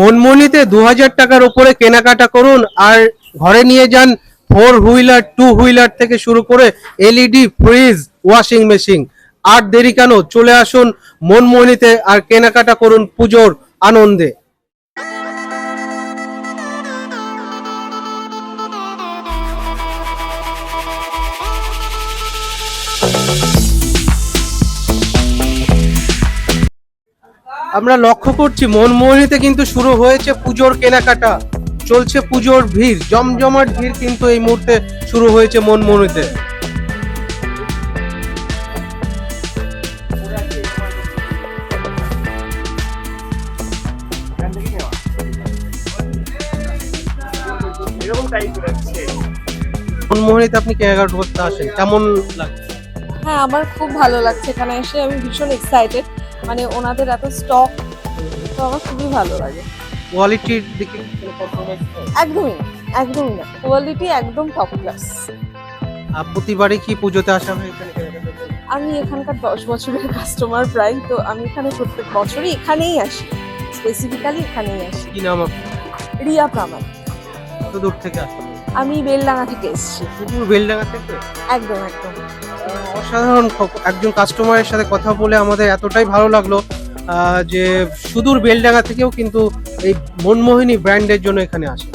মনমনিতে দু হাজার টাকার উপরে কেনাকাটা করুন আর ঘরে নিয়ে যান ফোর হুইলার, টু হুইলার থেকে শুরু করে এলইডি, ফ্রিজ, ওয়াশিং মেশিন। আর দেরি কেন? চলে আসুন মনমনিতে আর কেনাকাটা করুন পুজোর আনন্দে। আমরা লক্ষ্য করছি মনমোহনীতে কিন্তু শুরু হয়েছে পুজোর কেনাকাটা। চলছে পুজোর ভিড়, জমজমাট ভিড় কিন্তু এই মুহূর্তে শুরু হয়েছে মনমোহনীতে। মনমোহনীতে আপনি কেনাকাটা করতে আসেন, কেমন লাগছে? হ্যাঁ আমার খুব ভালো লাগছে। এখানে এসে আমি ভীষণ এক্সাইটেড মানে ওনাদের এত স্টক তো আমার খুবই ভালো লাগে। কোয়ালিটির দিকে? একদমই না একদমই না। কোয়ালিটি একদম টপ ক্লাস আর প্রতিবারই কি পুজোতে আসা হয় এখানে? আমি এখানকার দশ বছরের কাস্টমার প্রায় তো আমি এখানে প্রত্যেক বছরই এখানেই আসি। স্পেসিফিক্যালি এখানেই আসি। কি নাম আপনার? রিয়া প্রামাণ কত দূর থেকে আসেন আমি বেলডাঙ্গা থেকে এসেছি। বেলডাঙ্গা থেকে? একদম একদম। অসাধারণ একজন কাস্টমারের সাথে কথা বলে আমাদের এতটাই ভালো লাগল যে সুদূর বেলডাঙ্গা থেকেও কিন্তু এই মনমোহিনী ব্র্যান্ডের জন্য এখানে আসে।